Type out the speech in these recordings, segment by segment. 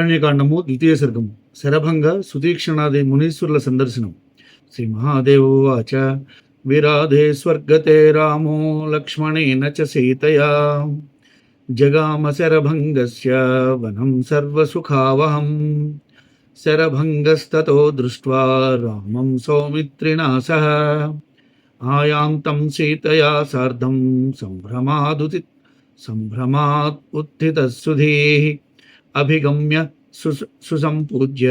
అరణ్యకాండము ద్వితీయ సర్గము శరభంగ సుతీక్షణాది మునీశ్వరుల సందర్శనం శ్రీ మహాదేవోవాచ విరాధే స్వర్గతే రామో లక్ష్మణేన చ సీతయా జగామ శరభంగస్య వనం సర్వసుఖావహం శరభంగస్తతో దృష్ట్వా రామం సౌమిత్రిణా సహ ఆయాంతం సీతయా సార్ధం సంభ్రమాదుతి సంభ్రమాత్ ఉత్థితసుధీः అభిగమ్య सु, सुसम्पूज्य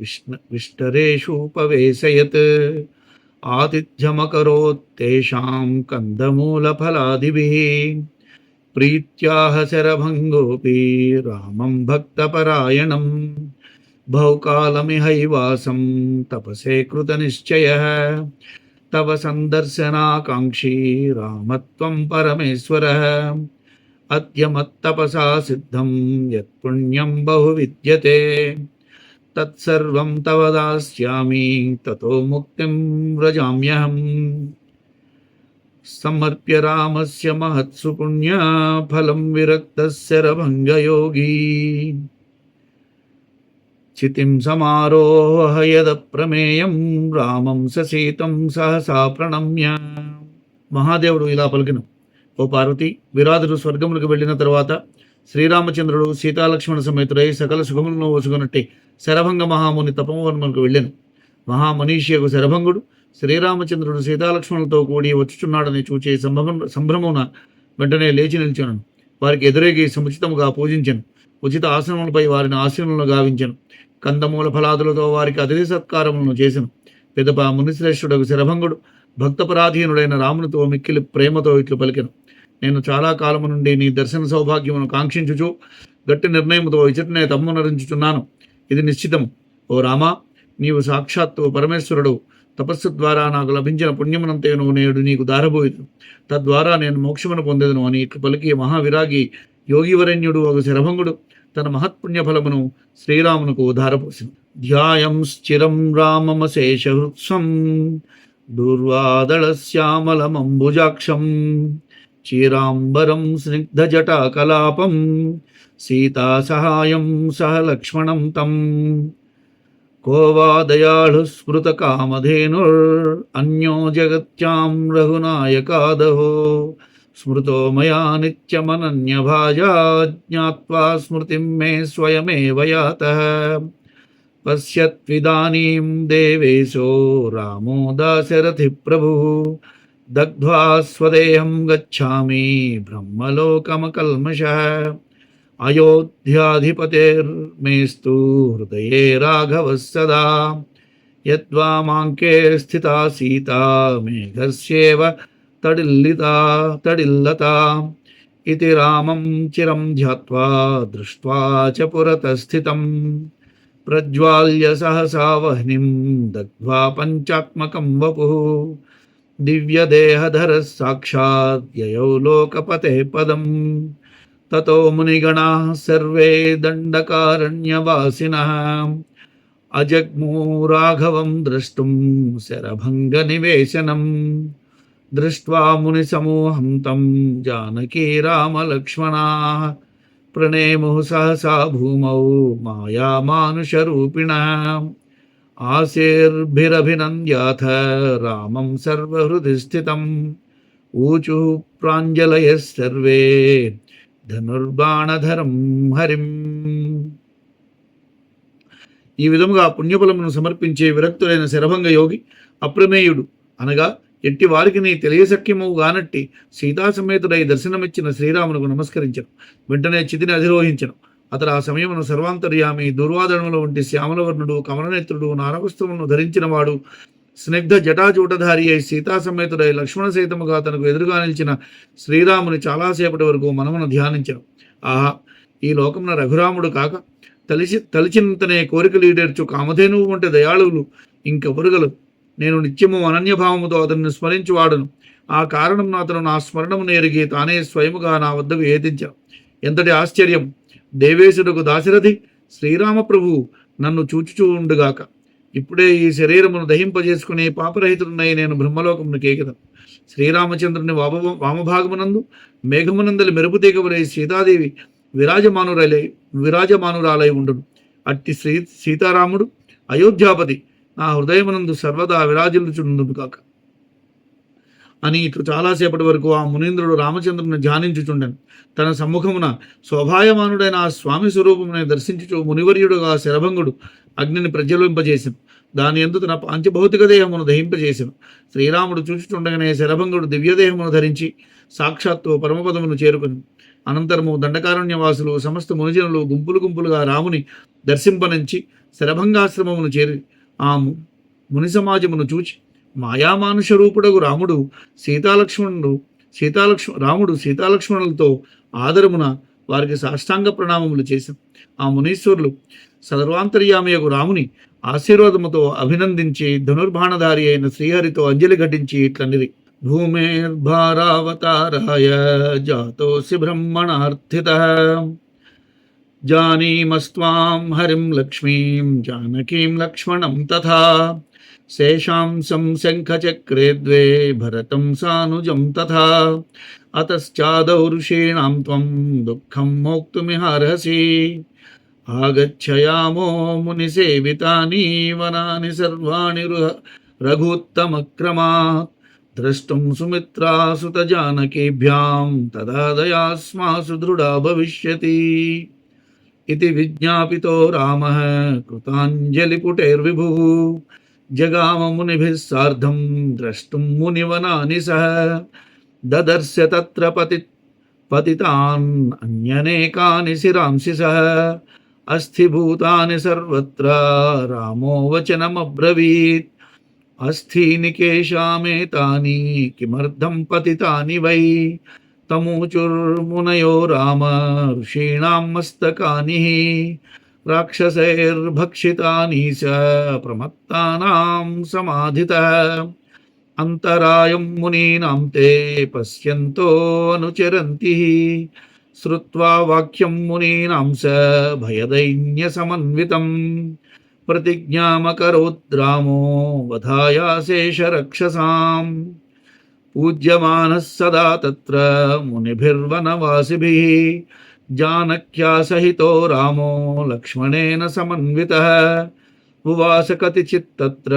विष्ण विष्टरेषूपवेशयत् आतिथ्यमकरोत्तेषां कन्दमूलफलादिभिः प्रीत्याह शरभङ्गोऽपि रामं भक्तपरायणं। बहुकालमिहैवासं तपसे कृतनिश्चयः। तव सन्दर्शनाकाङ्क्षी रामत्वं परमेश्वरः। పరమేశ్వరः అద్య మత్తపసా సిద్ధం యత్పుణ్యం బహు విద్యతే తత్సర్వం తవ దాస్యామి తతో ముక్తిం వ్రజామ్యహం సమర్ప్య రామస్య మహత్సు పుణ్య ఫలం విరక్తస్య రభంగయోగీ చితిం సమారోహ యద ప్రమేయం రామం సీతం సహసా ప్రణమ్య మహాదేవుడు ఇలా పలికిన ఓ పార్వతి విరాధుడు స్వర్గములకు వెళ్ళిన తర్వాత శ్రీరామచంద్రుడు సీతాలక్ష్మణ సమేతుడై సకల సుఖములను వసుకున్నట్టే శరభంగ మహాముని తపమవనములకు వెళ్ళాను. మహామనీషియకు శరభంగుడు శ్రీరామచంద్రుడు సీతాలక్ష్మణులతో కూడి వచ్చుచున్నాడని చూచే సంభ్రమ సంభ్రమమున వెంటనే లేచి నిలిచాను. వారికి ఎదురేగి సముచితముగా పూజించను. ఉచిత ఆసనములపై వారిని ఆశ్రమములను గావించను. కందమూల ఫలాదులతో వారికి అతిథి సత్కారములను చేశాను పిదప మునిశ్రేష్ఠుడకు శరభంగుడు భక్తపరాధీనుడైన రామునితో మిక్కిలి ప్రేమతో ఇట్లు పలికెను. నేను చాలా కాలము నుండి నీ దర్శన సౌభాగ్యమును కాంక్షించుచు గట్టి నిర్ణయముతో ఇచ్చటనే తమ్మునరించుచున్నాను ఇది నిశ్చితము. ఓ రామా నీవు సాక్షాత్తు పరమేశ్వరుడు. తపస్సు ద్వారా నాకు లభించిన పుణ్యమునంతేను నేడు నీకు దారబోయేదు తద్వారా నేను మోక్షమును పొందేదను అని ఇట్లు పలికి మహావిరాగి యోగివరణ్యుడు ఒక శరభంగుడు తన మహత్పుణ్య ఫలమును శ్రీరామునకు ధారపోసింది ధ్యాయం స్థిరం రామమశేషహృత్సం దూర్వాదళశ్యామలమంబుజాక్షం क्षीराम्बरं स्निग्धजटाकलापं, सीतासहायं सह लक्ष्मणं तं। को वा दयाळुः स्मृतकामधेनुरन्यो जगत्यां रघुनायकादहो। स्मृतो मया नित्यमनन्यभाजा ज्ञात्वा स्मृतिं मे स्वयमेव यातः। पश्यत्विदानीं देवेशो रामो दाशरथिप्रभुः। दग्ध्वा स्वदेहं गच्छामि ब्रह्मलोकमकल्मषः। अयोध्याधिपतेर्मेस्तु हृदये राघवः सदा। यद्वामाङ्के स्थिता सीता, मेघस्येव तडिल्लिता, तडिल्लता। इति रामं चिरं ध्यात्वा दृष्ट्वा च पुरतः स्थितं प्रज्वाल्य सहसा वह्निं दग्ध्वा पञ्चात्मकं वपुः। दिव्यदेहधरः साक्षात् ययौ लोकपते पदम्। ततो मुनिगणाः सर्वे दण्डकारण्यवासिनः। अजग्मू राघवं द्रष्टुं शरभङ्गनिवेशनम्। दृष्ट्वा मुनिसमूहं तं जानकी रामलक्ष्मणाः। प्रणेमुः सहसा भूमौ मायामानुषरूपिणः। ఆశీర్భిరభినంద్యాథ రామం సర్వహృది స్థితం ఊచు ప్రాంజలయ సర్వే ధనుర్బాణధరం హరిం ఈ విధముగా పుణ్యఫలమును సమర్పించే విరక్తులైన శరభంగ యోగి అప్రమేయుడు అనగా ఎట్టి వారికి నీ తెలియసఖ్యము గానట్టి సీతాసమేతుడై దర్శనమిచ్చిన శ్రీరామునకు నమస్కరించను. వెంటనే చితిని అధిరోహించను. అతడు ఆ సమయమును సర్వాంతర్యామి దుర్వాదనములో వంటి శ్యామలవర్ణుడు కమలనేత్రుడు నారవస్తువులను ధరించిన వాడు స్నిగ్ధ జటాజూటధారి అయి సీతాసమేతుడై లక్ష్మణ సహితముగా తనకు ఎదురుగా నిలిచిన శ్రీరాముని చాలాసేపటి వరకు మనమును ధ్యానించను. ఆహా ఈ లోకమున రఘురాముడు కాక తలిచి తలిచినంతనే కోరికలు ఈడేర్చు కామధేనువు వంటి దయాళువులు ఇంకెవరుగలు నేను నిత్యము అనన్యభావముతో అతన్ని స్మరించువాడను. ఆ కారణం అతను నా స్మరణమును ఎరిగి తానే స్వయముగా నా వద్దకు ఏదించాను ఎంతటి ఆశ్చర్యం దేవేశుడుకు దాశరథి శ్రీరామప్రభు నన్ను చూచుచూ ఉండుగాక. ఇప్పుడే ఈ శరీరమును దహింపజేసుకునే పాపరహితుడునై నేను బ్రహ్మలోకమును కేకదం శ్రీరామచంద్రుని వామ వామభాగమునందు మేఘమునందలి మెరుపు తీగవలై సీతాదేవి విరాజమానురాలై విరాజమానురాలై ఉండును. అట్టి శ్రీ సీతారాముడు అయోధ్యాపతి నా హృదయమునందు సర్వదా విరాజిల్లుచుండును కాక అని ఇటు చాలాసేపటి వరకు ఆ మునీంద్రుడు రామచంద్రుని ధ్యానించుచుండెను. తన సమ్ముఖమున శోభాయమానుడైన ఆ స్వామి స్వరూపముని దర్శించుచు మునివర్యుడుగా శరభంగుడు అగ్నిని ప్రజ్వలింపజేసెను. దాని ఎందు తన పాంచభౌతిక దేహమును దహింపజేసెను. శ్రీరాముడు చూచుచుండగానే శరభంగుడు దివ్యదేహమును ధరించి సాక్షాత్తు పరమపదమును చేరుకుని. అనంతరము దండకారణ్యవాసులు సమస్త మునిజనులు గుంపులు గుంపులుగా రాముని దర్శింపనుంచి శరభంగాశ్రమమును చేరి ఆ ముని సమాజమును చూచి మాయామానుష రూపుడగు రాముడు సీతాలక్ష్మణుడు సీతాలక్ష్మ రాముడు సీతాలక్ష్మణులతో ఆదరమున వారికి సాష్టాంగ ప్రణామములు చేసి ఆ మునీశ్వరులు సర్వాంతర్యామయకు రాముని ఆశీర్వాదముతో అభినందించి ధనుర్బాణధారి అయిన శ్రీహరితో అంజలి ఘటించి ఇట్లనిది భూమేర్భారావతారాయ జాతోసి బ్రహ్మణార్థిత. జానీమస్వాం హరిం లక్ష్మీం జానకీం లక్ష్మణం తథా. शेषांसं शङ्खचक्रे द्वे भरतं सानुजं तथा। अतश्चादौ ऋषीणां त्वं दुःखं मोक्तुमिहार्हसि। आगच्छयामो मुनिसेवितानि, वनानि सर्वाणि रघुत्तमक्रमात्। द्रष्टुं सुमित्रासुतजानकीभ्यां, तदा दयास्मासु दृढा भविष्यति। इति विज्ञापितो रामः, कृताञ्जलिपुटैर्विभुः। जगाममुनिभिः सार्धं द्रष्टुं मुनिवनानि सह। ददर्श तत्र पति पतितान् अन्यनेकानि सह। अस्थिभूतानि सर्वत्र रामो वचनमब्रवीत्। अस्थीनिकेशामेतानि किमर्थं पतितानि वै? तमूचुर्मुनयो राम, ऋषीणां मस्तकानि। राक्षसैर्भक्षितानि च प्रमत्तानां समाधितः। अन्तरायं मुनीनां ते पश्यन्तो अनुचरन्ति। श्रुत्वा वाक्यं मुनीनां स भयदैन्यसमन्वितं। प्रतिज्ञामकरोद् रामो वधायाशेषरक्षसाम् पूज्यमानः सदा तत्र मुनिभिर्वनवासिभिः। जानक्या सहितो रामो लक्ष्मणेन समन्वितः उवास कतिचित् तत्र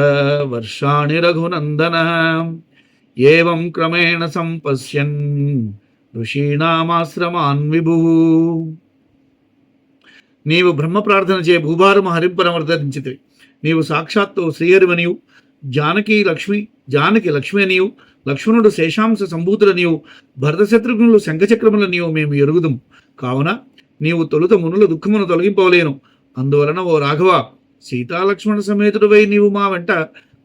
वर्षाणि रघुनन्दनः एवं क्रमेण सम्पश्यन् ఋషీణామాశ్రమాన్ విభు నీవు బ్రహ్మ ప్రార్థన చే భూభారము హరింపనవర్ధరించితివి నీవు సాక్షాత్తు శ్రీహరివనియు జానకి లక్ష్మి జానకి లక్ష్మి అనియు లక్ష్మణుడు శేషాంశ సంభూతులనియు భరతశత్రుఘ్నులు శంఖచక్రములనియు మేము ఎరుగుదుము కావున నీవు తొలుత మునుల దుఃఖమును తొలగింపవలేను. అందువలన ఓ రాఘవ సీతాలక్ష్మణ సమేతుడువై నీవు మా వెంట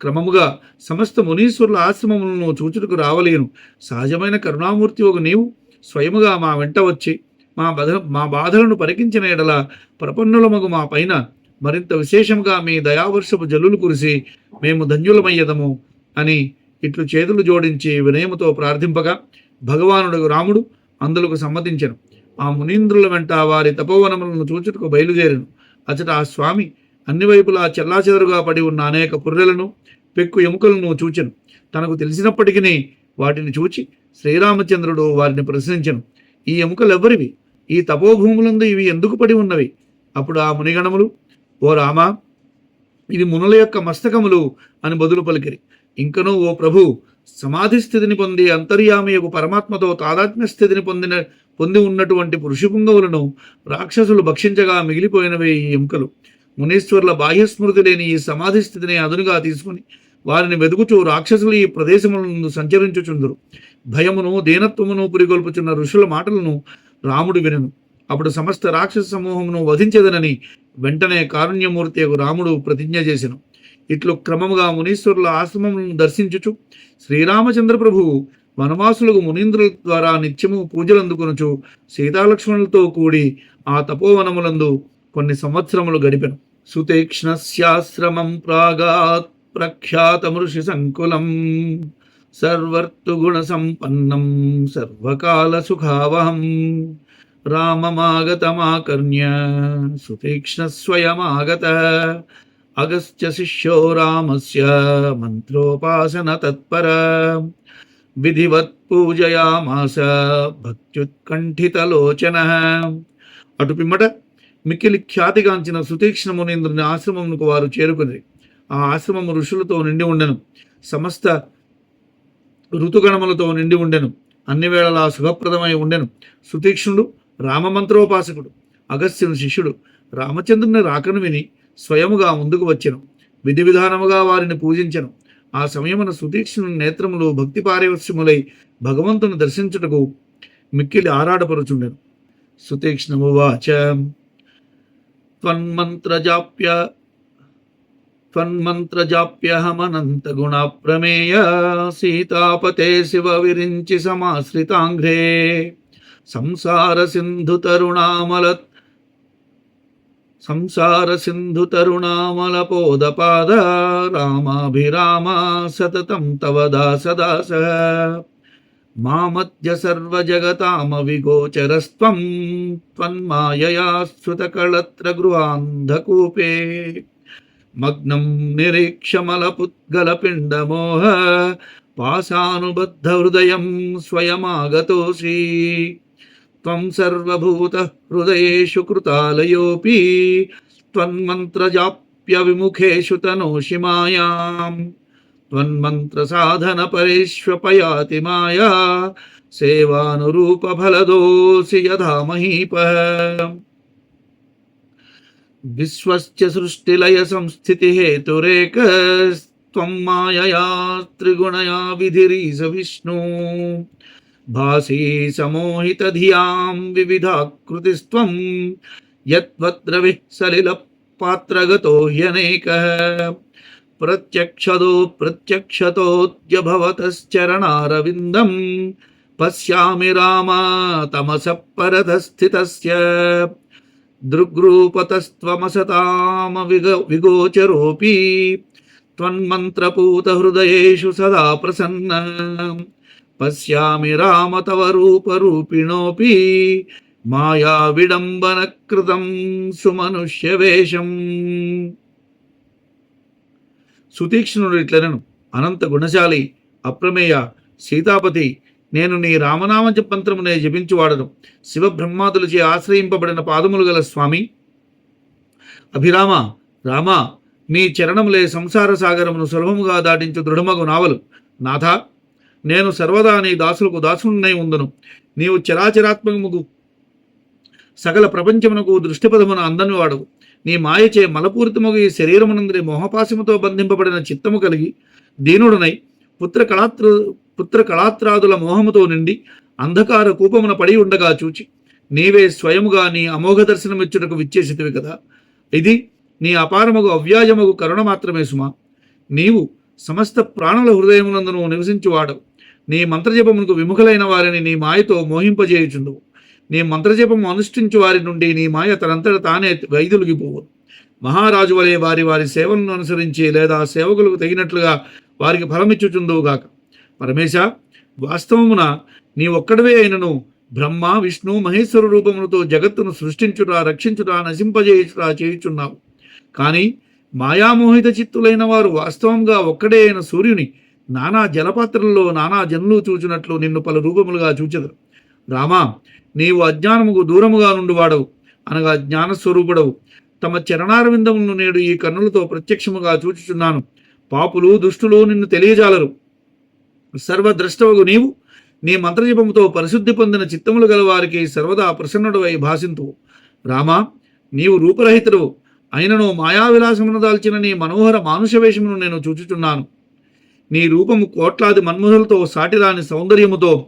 క్రమముగా సమస్త మునీశ్వరుల ఆశ్రమములను చూచుటకు రావలేను. సహజమైన కరుణామూర్తి ఒక నీవు స్వయముగా మా వెంట వచ్చి మా బధ మా బాధలను పరికించిన ఎడల ప్రపన్నులమగు మా పైన మరింత విశేషముగా మీ దయావర్షపు జల్లులు కురిసి మేము ధన్యులమయ్యదము అని ఇట్లు చేతులు జోడించి వినయముతో ప్రార్థింపగా భగవానుడు రాముడు అందులకు సమ్మతించను. ఆ మునీంద్రుల వెంట వారి తపోవనములను చూచుటకు బయలుదేరెను. అచట ఆ స్వామి అన్ని వైపులా చెల్లాచెదరుగా పడి ఉన్న అనేక పుర్రెలను పెక్కు ఎముకలను చూచెను. తనకు తెలిసినప్పటికీ వాటిని చూచి శ్రీరామచంద్రుడు వారిని ప్రశ్నించను. ఈ ఎముకలెవ్వరివి? ఈ తపోభూములందు ఇవి ఎందుకు పడి ఉన్నవి? అప్పుడు ఆ మునిగణములు ఓ రామా ఇది మునుల యొక్క మస్తకములు అని బదులు పలికిరి. ఇంకనూ ఓ ప్రభు సమాధి స్థితిని పొంది అంతర్యామియకు పరమాత్మతో తాదాత్మ్య స్థితిని పొందిన పొంది ఉన్నటువంటి పురుషపుంగవులను రాక్షసులు భక్షించగా మిగిలిపోయినవే ఈ ఎముకలు. మునీశ్వరుల బాహ్యస్మృతి లేని ఈ సమాధి స్థితిని అదునుగా తీసుకుని వారిని వెదుకుచూ రాక్షసులు ఈ ప్రదేశములను సంచరించుచుందరు. భయమును దీనత్వమును పురిగొల్పుచున్న ఋషుల మాటలను రాముడు వినను. అప్పుడు సమస్త రాక్షస సమూహమును వధించదనని వెంటనే కారుణ్యమూర్తి యొక్క రాముడు ప్రతిజ్ఞ చేసెను. ఇట్లు క్రమముగా మునీశ్వరుల ఆశ్రమములను దర్శించుచు శ్రీరామచంద్ర ప్రభువు వనవాసులకు మునీంద్రుల ద్వారా నిత్యము పూజలు అందుకొనుచు సీతాలక్ష్మణులతో కూడి ఆ తపోవనములందు కొన్ని సంవత్సరములు గడిపెను. సుతీక్ష్ణస్యాశ్రమం ప్రాగాత్ ప్రఖ్యాతమృషి సంకులం సర్వర్తుగుణ సంపన్నం సర్వకాల సుఖావహం రామమాగతమాకర్ణ్య సుతీక్ష్ణ స్వయమాగత అగస్త్య శిష్యో రామస్య మంత్రోపాసన తత్పర విధివత్ పూజయామాస భక్త్యుత్కంఠితలోచన అటు పిమ్మట మిక్కిలి ఖ్యాతిగాంచిన సుతీక్ష్ణ మునీంద్రుని ఆశ్రమమునకు వారు చేరుకుని ఆ ఆశ్రమము ఋషులతో నిండి ఉండెను. సమస్త ఋతుగణములతో నిండి ఉండెను. అన్ని వేళలా శుభప్రదమై ఉండెను. సుతీక్ష్ణుడు రామమంత్రోపాసకుడు అగస్త్యుని శిష్యుడు రామచంద్రుని రాకను విని స్వయముగా ముందుకు వచ్చెను. విధి విధానముగా వారిని పూజించెను. ఆ సమయమున సుతీక్ష్ణుని నేత్రములు భక్తి పారవశ్యములై భగవంతుని దర్శించుటకు మిక్కిలి ఆరాటపరుచుండెను సుతీక్ష్ణమువాచ త్వన్మంత్రజాప్య त्वन्मन्त्रजाप्यहमनन्तगुणप्रमेय सीतापते शिव विरिञ्चि समाश्रिताङ्घ्रे संसारसिन्धुतरुणामल సంసార సింధు తరుణామలపోదపాద రామాభిరామ సతతం తవ దాస దాస మామత్య సర్వజగతామ విగోచరస్వం త్వన్మాయయా శ్రుతకళత్ర గృహాంధకూపే. మగ్నం నిరీక్షమలపుద్గలపిండమోహ పాశానుబద్ధహృదయం స్వయమాగతోసి. त्वं सर्वभूतः हृदयेषु कृतालयोऽपि त्वन्मन्त्रजाप्यविमुखेषु तनोषि मायाम् त्वन्मन्त्रसाधनपरेष्वपयाति माया सेवानुरूपफलदोऽसि यथा महीपः। विश्वश्च सृष्टिलयसंस्थितिहेतुरेकस्त्वं मायया त्रिगुणया विधिरीस विष्णु। भासी समोहित धियाम विविधा समोहितधियाँ विविधाकृतिस्त्वं यत्वद्रविः सलिलपात्रगतो ह्यनेकः। प्रत्यक्षदो प्रत्यक्षतोऽद्यभवतश्चरणारविन्दं पश्यामि रामा तमसः परतस्थितस्य दृग्रूपतस्त्वमसतामविग विगोचरोऽपि त्वन्मन्त्रपूतहृदयेषु सदा प्रसन्न। పశ్యామి రామ తవ రూపరూపిణోపి మాయా విడంబన కృతం సుమనుష్యవేషం సుతీక్ష్ణుడు ఇట్లనను అనంత గుణశాలి అప్రమేయ సీతాపతి నేను నీ రామనామ మంత్రమునే జపించువాడను. శివబ్రహ్మాదులచే ఆశ్రయింపబడిన పాదములు గల స్వామి. అభిరామ రామ నీ చరణములే సంసార సాగరమును సులభముగా దాటించు దృఢమగు నావలు. నాథ నేను సర్వదా నీ దాసులకు దాసునై ఉందును. నీవు చరాచరాత్మకముగు సకల ప్రపంచమునకు దృష్టిపదమున అందని వాడవు నీ మాయచే మలపూరితముగు ఈ శరీరమునందరి మోహపాశముతో బంధింపబడిన చిత్తము కలిగి దీనుడనై పుత్ర కళాత్ర పుత్ర కళాత్రాదుల మోహముతో నిండి అంధకార కూపమున పడి ఉండగా చూచి నీవే స్వయముగా నీ అమోఘ దర్శనమిచ్చుటకు విచ్చేసితివి కదా. ఇది నీ అపారముగు అవ్యాయముగు కరుణ మాత్రమే సుమా. నీవు సమస్త ప్రాణుల హృదయమునందును నివసించువాడవు. నీ మంత్రజపమునకు విముఖులైన వారిని నీ మాయతో మోహింపజేయుచుండవు నీ మంత్రజపము అనుష్ఠించు వారి నుండి నీ మాయ తనంతట తానే వైదొలిగిపోవు. మహారాజు వలె వారి వారి సేవలను అనుసరించి లేదా సేవకులకు తగినట్లుగా వారికి ఫలమిచ్చుచుందువుగాక పరమేశ వాస్తవమున నీ ఒక్కడవే అయినను బ్రహ్మ విష్ణు మహేశ్వర రూపములతో జగత్తును సృష్టించుట రక్షించుట నశింపజేయుచుట చేయుచున్నావు. కానీ మాయామోహిత చిత్తులైన వారు వాస్తవంగా ఒక్కడే అయిన సూర్యుని నానా జలపాత్రల్లో నానా జనులు చూచినట్లు నిన్ను పలు రూపములుగా చూచెదరు. రామా నీవు అజ్ఞానముకు దూరముగా నుండి వాడవు అనగా జ్ఞానస్వరూపుడవు. తమ చరణారవిందమును నేడు ఈ కన్నులతో ప్రత్యక్షముగా చూచుచున్నాను. పాపులు దుష్టులు నిన్ను తెలియజాలరు. సర్వద్రష్టవగు నీవు నీ మంత్రజపముతో పరిశుద్ధి పొందిన చిత్తములు గల వారికి సర్వదా ప్రసన్నుడవై భాషింతువు రామా నీవు రూపరహితుడు అయినను మాయావిలాసమును దాల్చిన నీ మనోహర మానుష వేషమును నేను చూచుచున్నాను. నీ రూపము కోట్లాది మన్మధులతో సాటిరాని సౌందర్యముతో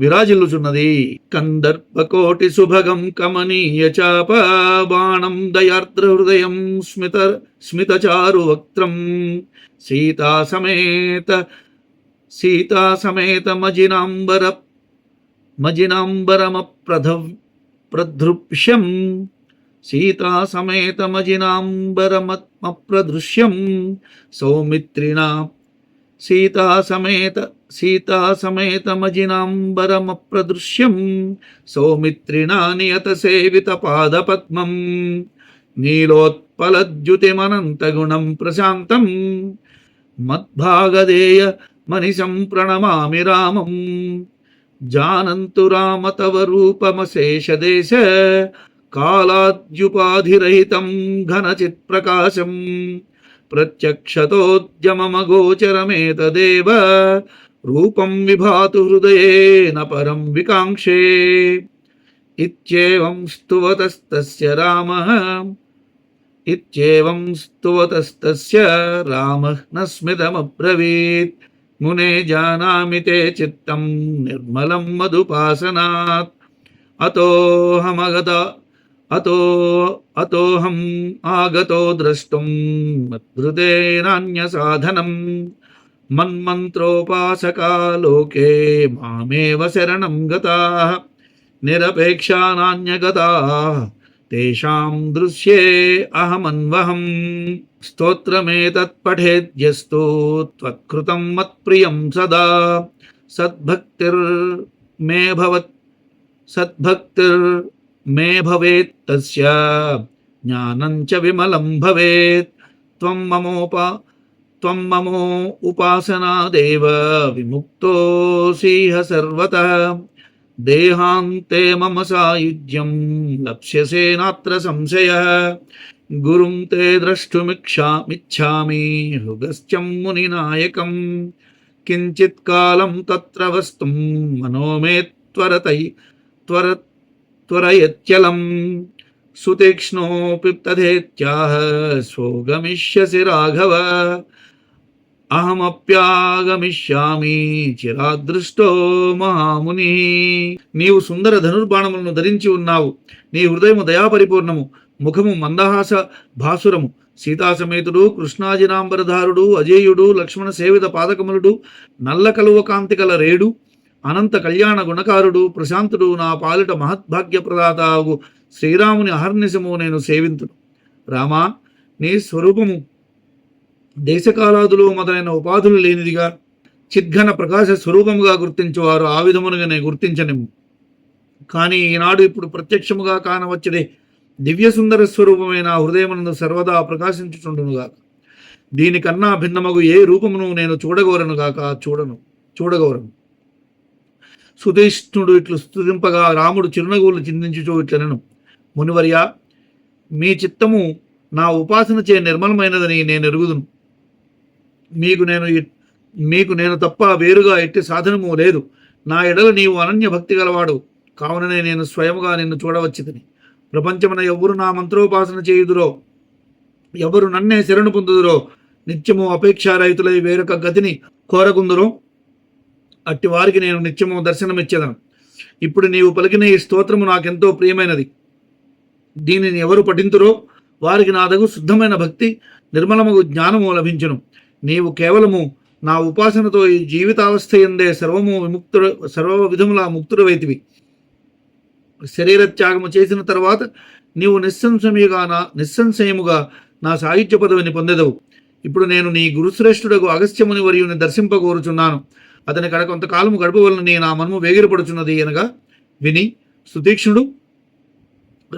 విరాజిల్లుచున్నది. కందర్పకోటి సుభగం కమనీయ చాప బాణం దయార్ద్ర హృదయం స్మిత స్మితచారు వక్త్రం. సీతా సమేత సీతా సమేత మజినాంబర మజినాంబరమ ప్రధ ప్రదృశ్యం. సీతా సమేత మజినాంబరమత్మ ప్రదృశ్యం. సౌమిత్రిణా సీతాసమేత సీతాసమేతమజినాంబరమప్రదృశ్యం సౌమిత్రిణా నియత సేవిత పాదపద్మం నీలోత్పలద్యుతిమనంతగుణం ప్రశాంతం మద్భాగదేయ మనిషం ప్రణమామి రామం జానంతు రామ తవ రూపమశేషదేశ కాలాద్యుపాధిరహితం ఘనచిత్ప్రకాశం. ప్రత్యక్షతోద్యమమగోచరమేతదేవ రూపం విభాతు హృదయేన పరం వికాంక్షే. ఇత్యేవం స్తువతస్తస్య రామः ఇత్యేవం స్తువతస్తస్య రామः న స్మితమబ్రవీత్ మునే జానామి తే చిత్తం నిర్మలం మధుపాసనాత్. అతోహమగత अतो, अतोऽहम् आगतो द्रष्टुं मद्भृतेनान्यसाधनं मन्मन्त्रोपासका लोके मामेव शरणं गताः, निरपेक्षानान्यगताः। तेषां दृश्ये अहमन्वहम्। स्तोत्रमेतत्पठेद्यस्तु त्वत्कृतं मत्प्रियं सदा। सद्भक्तिर्मे भवत्, सद्भक्तिर् मे भवे त्ञान ज्ञानञ्च विमलं भवेत्। त्वं ममोप, त्वं ममो उपासनादेव विमुक्तोऽसिह सर्वतः। देहान्ते मम सायुज्यं लप्स्यसे नात्र संशयः। गुरुं ते द्रष्टुमिच्छामिच्छामि हृगश्चं मुनिनायकं किञ्चित्कालं तत्र वस्तुं, मनो मे त्वरतै, त्वर त्वरयत्यलं सुतीक्ष्णोऽपि तथेत्याह स्वोगमिष्यसि राघव అహమప్యాగమిష్యామి చిరాదృష్టో మహాముని నీవు సుందర ధనుర్బాణములను ధరించి ఉన్నావు నీ హృదయము దయాపరిపూర్ణము ముఖము మందహాస భాసురము సీతాసమేతుడు కృష్ణాజినాంబరధారుడు అజేయుడు లక్ష్మణ సేవిత పాదకములుడు నల్ల కలువ కాంతి కల రేడు అనంత కళ్యాణ గుణకారుడు ప్రశాంతుడు నా పాలిట మహద్భాగ్యప్రదాతావు. శ్రీరాముని అహర్నిశము నేను సేవింతును. రామా నీ స్వరూపము దేశకాలాదులు మొదలైన ఉపాధులు లేనిదిగా చిద్ఘన ప్రకాశ స్వరూపముగా గుర్తించేవారు ఆ విధమునుగానే గుర్తించనిము కానీ ఈనాడు ఇప్పుడు ప్రత్యక్షముగా కానవచ్చదే దివ్య సుందర స్వరూపమైన హృదయమునందు సర్వదా ప్రకాశించుచుండునుగాక దీనికన్నా భిన్నమగు ఏ రూపమును నేను చూడగోరనుగాక చూడను చూడగోరను. సుధీష్ణుడు ఇట్లు స్థుతింపగా రాముడు చిరునగువులు చిందించుచూ ఇట్లనను మునివర్య మీ చిత్తము నా ఉపాసన చే నిర్మలమైనదని నేను ఎరుగుదును. మీకు నేను మీకు నేను తప్ప వేరుగా ఎట్టి సాధనము లేదు. నా ఎడల నీవు అనన్య భక్తి గలవాడు. కావుననే నేను స్వయముగా నిన్ను చూడవచ్చిదని ప్రపంచమున ఎవరు నా మంత్రోపాసన చేయుదురో ఎవరు నన్నే శరణు పొందుదురో నిత్యము అపేక్షారహితులై వేరొక గతిని కోరకుందురో. అట్టి వారికి నేను నిత్యము దర్శనమిచ్చేదను. ఇప్పుడు నీవు పలికిన ఈ స్తోత్రము నాకెంతో ప్రియమైనది. దీనిని ఎవరు పఠింతురో వారికి నాదగు శుద్ధమైన భక్తి నిర్మలమగు జ్ఞానము లభించును. నీవు కేవలము నా ఉపాసనతో ఈ జీవితావస్థ ఎందే సర్వము విముక్తుడు సర్వ విధముల ముక్తుడవైతివి. శరీర త్యాగము చేసిన తర్వాత నీవు నిస్సంశయముగా నా నిస్సంశయముగా నా సాహిత్య పదవిని పొందెదవు. ఇప్పుడు నేను నీ గురుశ్రేష్ఠుడకు అగస్త్యముని వరియుని దర్శింపకోరుచున్నాను అతని కడ కొంతకాలము నేను నా మనము వేగిరపడుచున్నది అనగా విని సుతీక్ష్ణుడు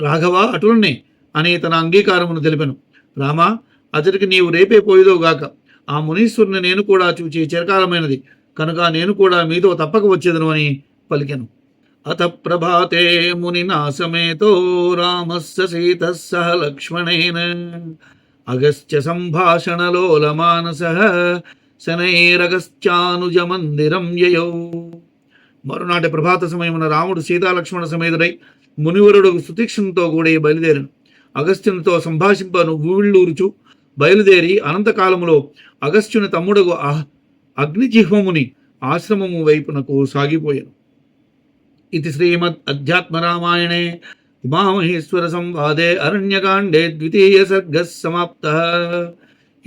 రాఘవ అటులనే అని తన అంగీకారమును తెలిపెను. రామా అతడికి నీవు రేపే పోయేదోగాక ఆ మునీశ్వరుని నేను కూడా చూచి చిరకాలమైనది. కనుక నేను కూడా మీతో తప్పక వచ్చేదను అని పలికెను. అత ప్రభాతే మునినా సమేతో రామస్య సీత సహ లక్ష్మణేన. అగస్త్య సంభాషణలోల మానస మందిరం యయౌ. మరునాటి ప్రభాత సమయమున రాముడు సీతాలక్ష్మణ సమేతుడై మునివరుడు సుతీక్షణతో కూడా బయలుదేరను అగస్త్యునితో సంభాషింపను ఊళ్ళూరుచు బయలుదేరి అనంతకాలములో అగస్త్యుని తమ్ముడగు అహ్- అగ్నిజిహ్వముని ఆశ్రమము వైపునకు సాగిపోయాను. ఇది శ్రీమద్ అధ్యాత్మ రామాయణే ఉమామహేశ్వర సంవాదే. అరణ్యకాండే ద్వితీయ సర్గ సమాప్త.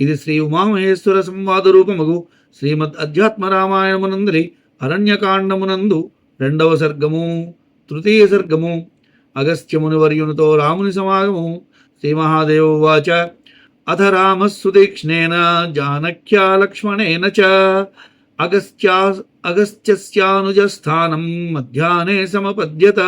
ఇది శ్రీ ఉమామహేశ్వర సంవాద రూపముగు శ్రీమద్ అధ్యాత్మ రామాయణమునందరి అరణ్యకాండమునందు రెండవ సర్గము తృతీయ సర్గము అగస్త్యముని వర్యునితో రాముని సమాగము శ్రీ మహాదేవ వాచ అథ రామస్సుదీక్ష్ణేన జానక్యా లక్ష్మణేన చ. అగస్త్యా అగస్త్యస్యానుజస్థానం మధ్యాహ్నే సమపద్యత.